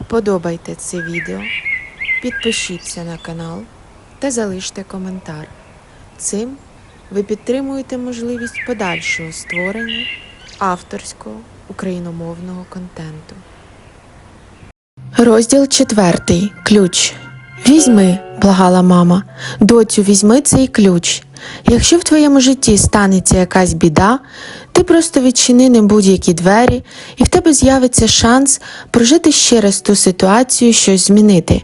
Вподобайте це відео, підпишіться на канал та залиште коментар. Цим ви підтримуєте можливість подальшого створення авторського україномовного контенту. Розділ четвертий. Ключ. Візьми, благала мама. Доцю, візьми цей ключ. Якщо в твоєму житті станеться якась біда, ти просто відчини ним будь-які двері, і в тебе з'явиться шанс прожити ще раз ту ситуацію, щось змінити.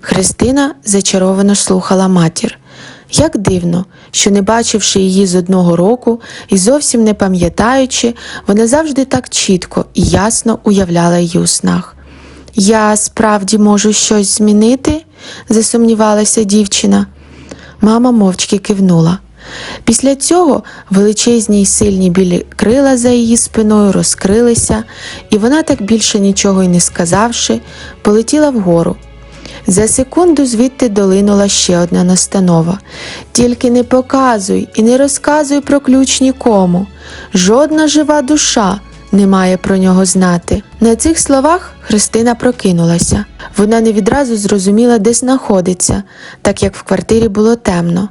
Христина зачаровано слухала матір. Як дивно, що не бачивши її з одного року і зовсім не пам'ятаючи, вона завжди так чітко і ясно уявляла її у снах. Я справді можу щось змінити? засумнівалася дівчина. Мама мовчки кивнула. Після цього величезні й сильні білі крила за її спиною розкрилися, і вона, так більше нічого й не сказавши, полетіла вгору. За секунду звідти долинула ще одна настанова. Тільки не показуй і не розказуй про ключ нікому. Жодна жива душа не має про нього знати. На цих словах Христина прокинулася. Вона не відразу зрозуміла, де знаходиться, так як в квартирі було темно.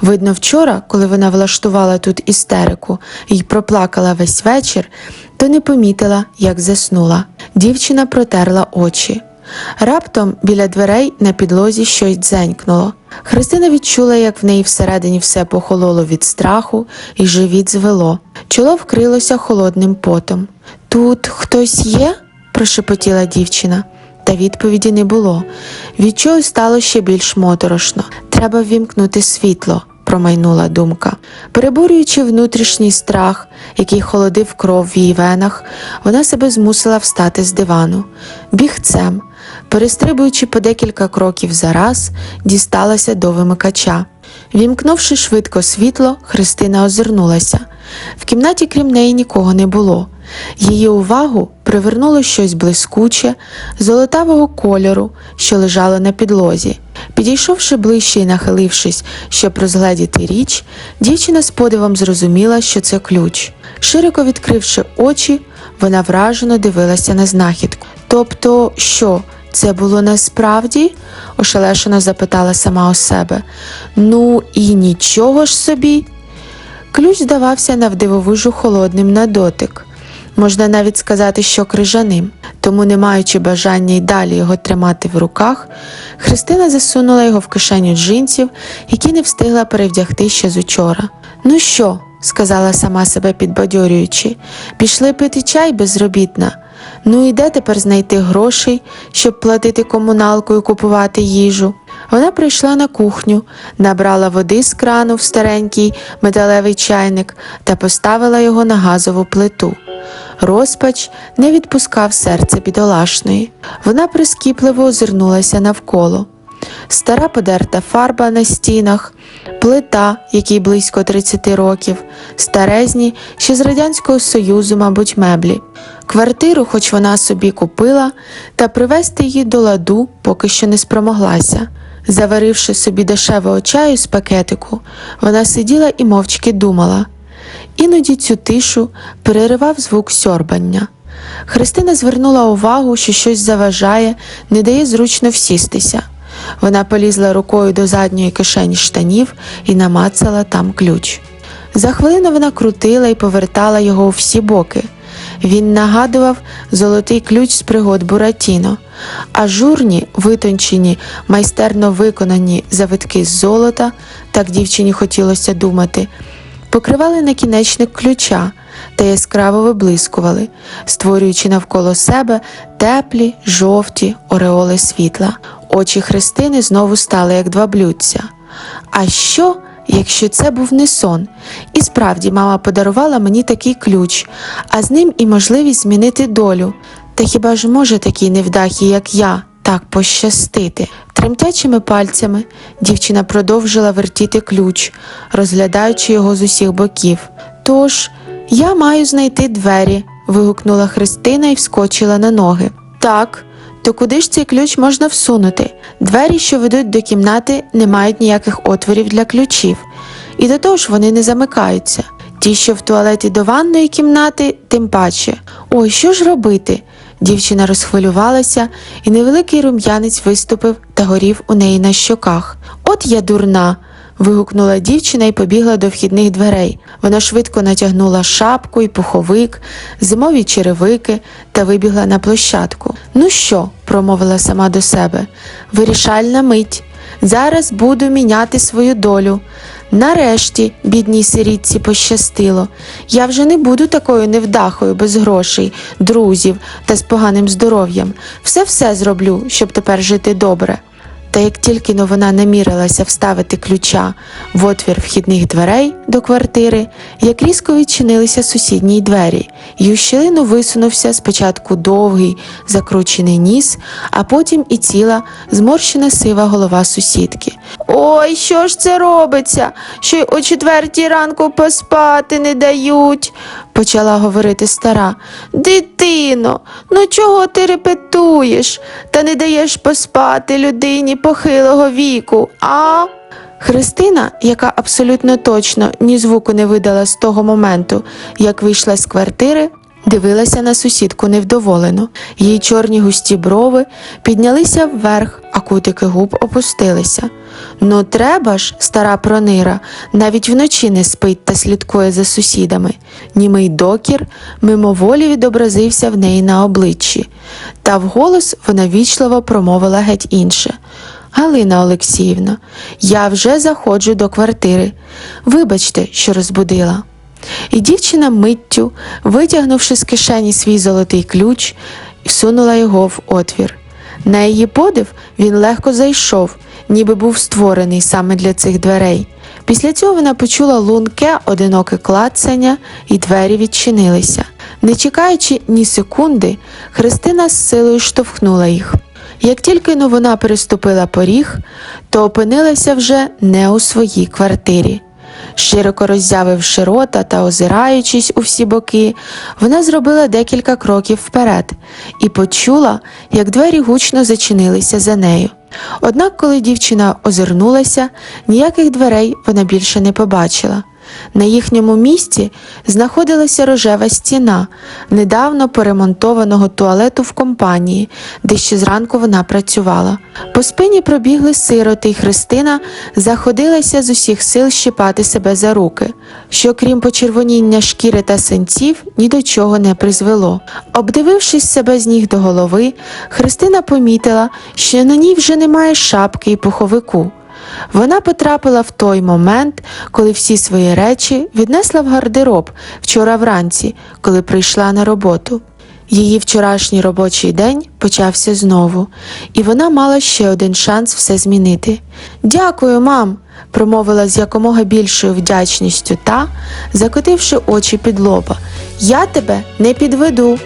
Видно, вчора, коли вона влаштувала тут істерику і проплакала весь вечір, то не помітила, як заснула. Дівчина протерла очі. Раптом біля дверей на підлозі щось дзенькнуло. Христина відчула, як в неї всередині все похололо від страху і живіт звело. Чоло вкрилося холодним потом. Тут хтось є? прошепотіла дівчина. Та відповіді не було. Від чого стало ще більш моторошно. Треба ввімкнути світло, промайнула думка. Переборюючи внутрішній страх, який холодив кров в її венах, вона себе змусила встати з дивану. Бігцем, перестрибуючи по декілька кроків за раз, дісталася до вимикача. Вімкнувши швидко світло, Христина озирнулася. В кімнаті крім неї нікого не було. Її увагу привернуло щось блискуче, золотавого кольору, що лежало на підлозі. Підійшовши ближче і нахилившись, щоб розгледіти річ, дівчина з подивом зрозуміла, що це ключ. Широко відкривши очі, вона вражено дивилася на знахідку. Тобто, що, це було насправді? ошелешено запитала сама у себе. Ну і нічого ж собі. Ключ здавався навдивовижу холодним на дотик. Можна навіть сказати, що крижаним, тому, не маючи бажання й далі його тримати в руках, Христина засунула його в кишеню джинсів, які не встигла перевдягти ще з учора. Ну що, сказала сама себе підбадьорюючи, пішли пити чай безробітна. Ну і де тепер знайти грошей, щоб платити комуналку і купувати їжу? Вона прийшла на кухню, набрала води з крану в старенький металевий чайник та поставила його на газову плиту. Розпач не відпускав серце бідолашної. Вона прискіпливо озирнулася навколо. Стара подерта фарба на стінах, плита, якій близько 30 років, старезні, ще з Радянського Союзу, мабуть, меблі. Квартиру, хоч вона собі купила, та привезти її до ладу поки що не спромоглася. Заваривши собі дешевого чаю з пакетику, вона сиділа і мовчки думала. Іноді цю тишу переривав звук сьорбання. Христина звернула увагу, що щось заважає, не дає зручно всістися. Вона полізла рукою до задньої кишені штанів і намацала там ключ. За хвилину вона крутила і повертала його у всі боки. Він нагадував золотий ключ з пригод Буратіно, ажурні, витончені, майстерно виконані завитки з золота, так дівчині хотілося думати, покривали накінечник ключа та яскраво виблискували, створюючи навколо себе теплі, жовті ореоли світла. Очі Христини знову стали як два блюдця. А що, якщо це був не сон? І справді мама подарувала мені такий ключ, а з ним і можливість змінити долю. Та хіба ж може такій невдахі, як я, так пощастити? Тремтячими пальцями дівчина продовжила вертіти ключ, розглядаючи його з усіх боків. Тож, я маю знайти двері, вигукнула Христина і вскочила на ноги. Так, то куди ж цей ключ можна всунути? Двері, що ведуть до кімнати, не мають ніяких отворів для ключів, і до того ж вони не замикаються. Ті, що в туалеті до ванної кімнати, тим паче. Ой, що ж робити? Дівчина розхвилювалася, і невеликий рум'янець виступив та горів у неї на щоках. От я дурна. вигукнула дівчина і побігла до вхідних дверей. Вона швидко натягнула шапку і пуховик, зимові черевики та вибігла на площадку. Ну що, промовила сама до себе, вирішальна мить. Зараз буду міняти свою долю. Нарешті, бідній сирітці пощастило. Я вже не буду такою невдахою без грошей, друзів та з поганим здоров'ям. Все-все зроблю, щоб тепер жити добре. Та як тільки но вона намірилася вставити ключа в отвір вхідних дверей до квартири, як різко відчинилися сусідні двері, і у щілину висунувся спочатку довгий закручений ніс, а потім і ціла зморщена сива голова сусідки. Ой, що ж це робиться? Що й о четвертій ранку поспати не дають, почала говорити стара. Дитино, ну чого ти репетуєш та не даєш поспати людині похилого віку, а? Христина, яка абсолютно точно ні звуку не видала з того моменту, як вийшла з квартири, дивилася на сусідку невдоволено. Її чорні густі брови піднялися вверх, а кутики губ опустилися. Ну, треба ж, стара пронира, навіть вночі не спить та слідкує за сусідами. Німий докір мимоволі відобразився в неї на обличчі, та вголос вона вічливо промовила геть інше. Галина Олексіївна, я вже заходжу до квартири. Вибачте, що розбудила. І дівчина миттю, витягнувши з кишені свій золотий ключ, всунула його в отвір. На її подив він легко зайшов, ніби був створений саме для цих дверей. Після цього вона почула лунке, одиноке клацання, і двері відчинилися. Не чекаючи ні секунди, Христина з силою штовхнула їх. Як тільки но вона переступила поріг, то опинилася вже не у своїй квартирі. Широко роззявивши рота та озираючись у всі боки, вона зробила декілька кроків вперед і почула, як двері гучно зачинилися за нею. Однак, коли дівчина озирнулася, ніяких дверей вона більше не побачила. На їхньому місці знаходилася рожева стіна недавно поремонтованого туалету в компанії, де ще зранку вона працювала. По спині пробігли сироти, і Христина заходилася з усіх сил щипати себе за руки, що крім почервоніння шкіри та синців ні до чого не призвело. Обдивившись себе з ніг до голови, Христина помітила, що на ній вже немає шапки і пуховику. Вона потрапила в той момент, коли всі свої речі віднесла в гардероб вчора вранці, коли прийшла на роботу. Її вчорашній робочий день почався знову, і вона мала ще один шанс все змінити. Дякую, мам, промовила з якомога більшою вдячністю та, закотивши очі під лоба. Я тебе не підведу.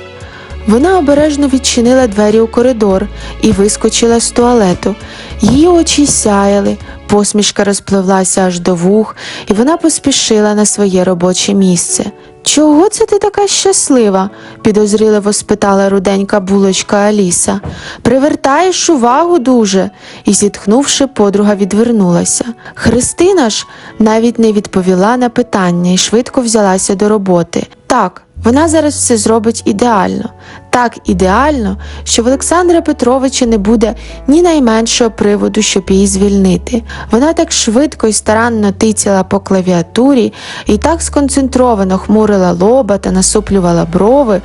Вона обережно відчинила двері у коридор і вискочила з туалету. Її очі сяяли, посмішка розпливлася аж до вух, і вона поспішила на своє робоче місце. Чого це ти така щаслива? підозріливо спитала руденька булочка Аліса. Привертаєш увагу дуже. І, зітхнувши, подруга відвернулася. Христина ж навіть не відповіла на питання і швидко взялася до роботи. Так, вона зараз все зробить ідеально, так ідеально, що в Олександра Петровича не буде ні найменшого приводу, щоб її звільнити. Вона так швидко і старанно тицяла по клавіатурі і так сконцентровано хмурила лоба та насуплювала брови,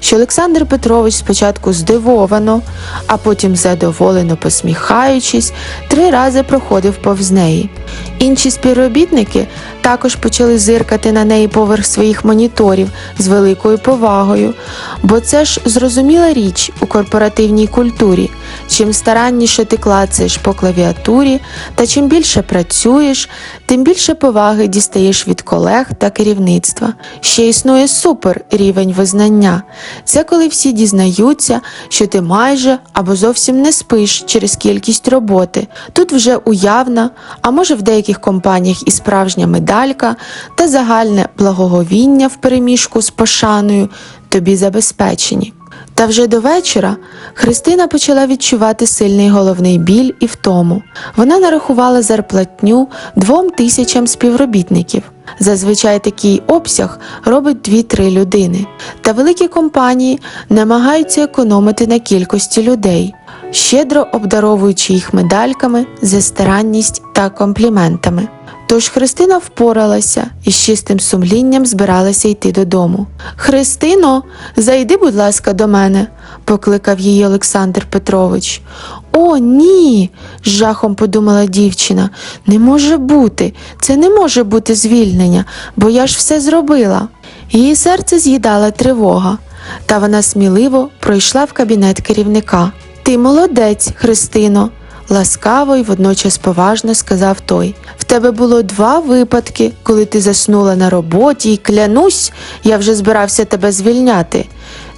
що Олександр Петрович спочатку здивовано, а потім задоволено посміхаючись, три рази проходив повз неї. Інші співробітники також почали зиркати на неї поверх своїх моніторів з великою повагою, бо це ж зрозуміла річ у корпоративній культурі. Чим старанніше ти клацаєш по клавіатурі та чим більше працюєш, тим більше поваги дістаєш від колег та керівництва. Ще існує супер рівень визнання. Це коли всі дізнаються, що ти майже або зовсім не спиш через кількість роботи. Тут вже уявна, а може в деяких компаніях і справжня медалька та загальне благоговіння впереміжку з пошаною тобі забезпечені. Та вже до вечора Христина почала відчувати сильний головний біль і втому. Вона нарахувала зарплатню двом тисячам співробітників. Зазвичай такий обсяг робить 2-3 людини. Та великі компанії намагаються економити на кількості людей, щедро обдаровуючи їх медальками за старанність та компліментами. Тож Христина впоралася і з чистим сумлінням збиралася йти додому. Христино, зайди, будь ласка, до мене, покликав її Олександр Петрович. О, ні. з жахом подумала дівчина. Не може бути, це не може бути звільнення, бо я ж все зробила. Її серце з'їдала тривога, та вона сміливо пройшла в кабінет керівника. Ти молодець, Христино, ласкаво і водночас поважно сказав той. В тебе було два випадки, коли ти заснула на роботі, і клянусь, я вже збирався тебе звільняти.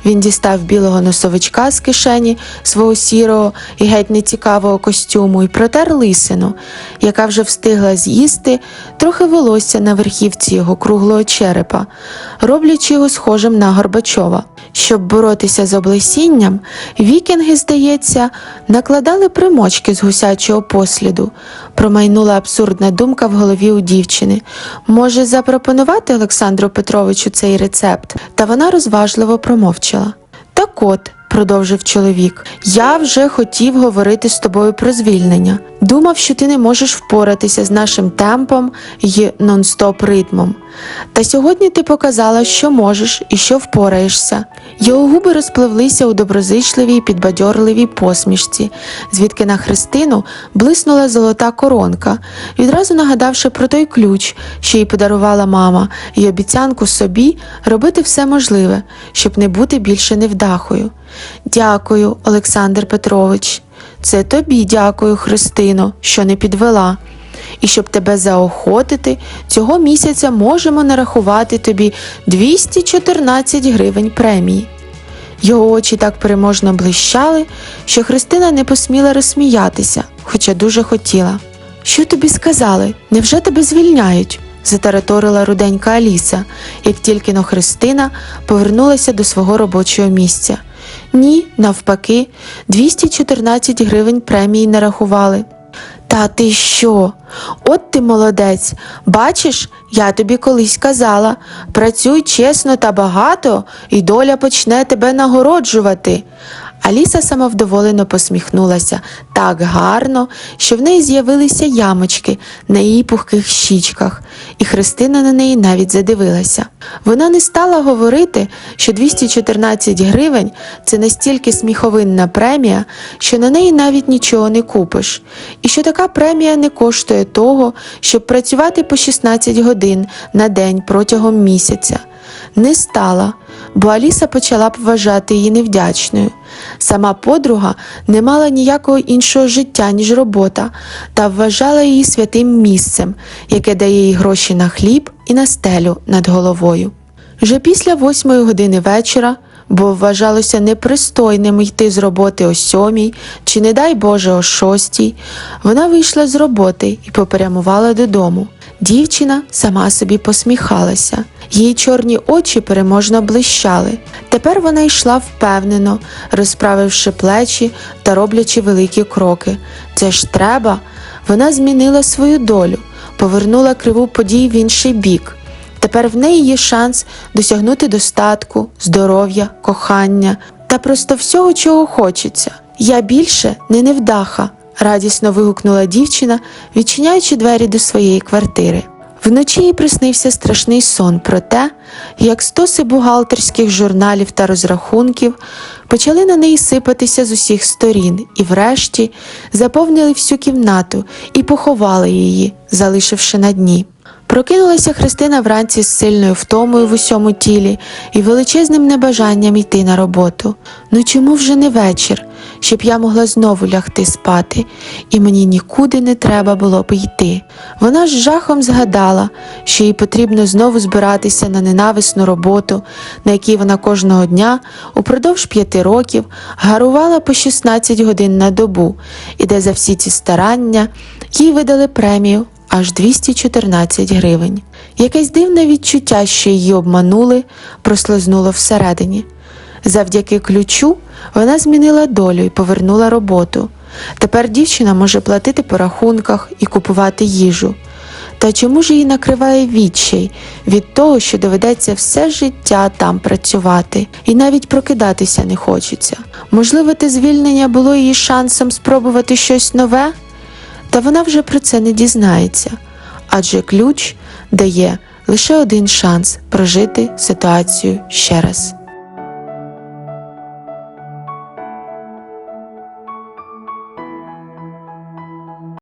Він дістав білого носовичка з кишені свого сірого і геть нецікавого костюму і протер лисину, яка вже встигла з'їсти трохи волосся на верхівці його круглого черепа, роблячи його схожим на Горбачова. Щоб боротися з облесінням, вікінги, здається, накладали примочки з гусячого посліду. Промайнула абсурдна думка в голові у дівчини. Може, запропонувати Олександру Петровичу цей рецепт? Та вона розважливо промовчала. Так от, продовжив чоловік, я вже хотів говорити з тобою про звільнення. Думав, що ти не можеш впоратися з нашим темпом й нон-стоп ритмом. Та сьогодні ти показала, що можеш і що впораєшся. Його губи розпливлися у доброзичливій підбадьорливій посмішці, звідки на Христину блиснула золота коронка, відразу нагадавши про той ключ, що їй подарувала мама, і обіцянку собі робити все можливе, щоб не бути більше невдахою. Дякую, Олександр Петрович. Це тобі дякую, Христино, що не підвела. І щоб тебе заохотити, цього місяця можемо нарахувати тобі 214 гривень премії. Його очі так переможно блищали, що Христина не посміла розсміятися, хоча дуже хотіла. Що тобі сказали? Невже тебе звільняють? затараторила руденька Аліса, як тільки но Христина повернулася до свого робочого місця. Ні, навпаки, 214 гривень премії нарахували. Та ти що? От ти молодець. Бачиш, я тобі колись казала працюй чесно та багато, і доля почне тебе нагороджувати. Аліса самовдоволено посміхнулася так гарно, що в неї з'явилися ямочки на її пухких щічках, і Христина на неї навіть задивилася. Вона не стала говорити, що 214 гривень це настільки сміховинна премія, що на неї навіть нічого не купиш, і що така премія не коштує того, щоб працювати по 16 годин на день протягом місяця. Не стала, бо Аліса почала б вважати її невдячною. Сама подруга не мала ніякого іншого життя, ніж робота, та вважала її святим місцем, яке дає їй гроші на хліб і на стелю над головою. Вже після восьмої години вечора, бо вважалося непристойним йти з роботи о сьомій чи, не дай Боже, о шостій, вона вийшла з роботи і попрямувала додому. Дівчина сама собі посміхалася. Її чорні очі переможно блищали. Тепер вона йшла впевнено, розправивши плечі та роблячи великі кроки. Це ж треба. Вона змінила свою долю, повернула криву подій в інший бік. Тепер в неї є шанс досягнути достатку, здоров'я, кохання та просто всього, чого хочеться. Я більше не невдаха, радісно вигукнула дівчина, відчиняючи двері до своєї квартири. Вночі їй приснився страшний сон про те, як стоси бухгалтерських журналів та розрахунків почали на неї сипатися з усіх сторін і, врешті, заповнили всю кімнату і поховали її, залишивши на дні. Прокинулася Христина вранці з сильною втомою в усьому тілі і величезним небажанням йти на роботу. Ну чому вже не вечір, щоб я могла знову лягти спати, і мені нікуди не треба було б йти. Вона з жахом згадала, що їй потрібно знову збиратися на ненависну роботу, на якій вона кожного дня упродовж п'яти років гарувала по 16 годин на добу, і де за всі ці старання їй видали премію аж 214 гривень. Якесь дивне відчуття, що її обманули, прослизнуло всередині. Завдяки ключу вона змінила долю і повернула роботу. Тепер дівчина може платити по рахунках і купувати їжу. Та чому ж її накриває відчай від того, що доведеться все життя там працювати, і навіть прокидатися не хочеться? Можливо, те звільнення було її шансом спробувати щось нове? Та вона вже про це не дізнається, адже ключ дає лише один шанс прожити ситуацію ще раз.